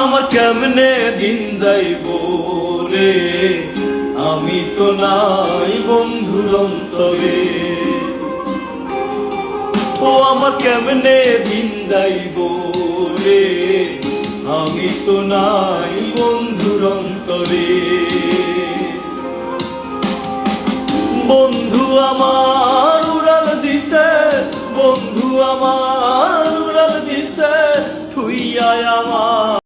আমার কেমনে দিন যাইব বলে? আমি তো নাই বন্ধুর অন্তরে। ও আমার কেমনে দিন যাইব রে আমি তো নাই বন্ধুর অন্তরে। বন্ধু আমার উড়াল দিছে, বন্ধু আমার উড়াল দিছে থুইয়া আমার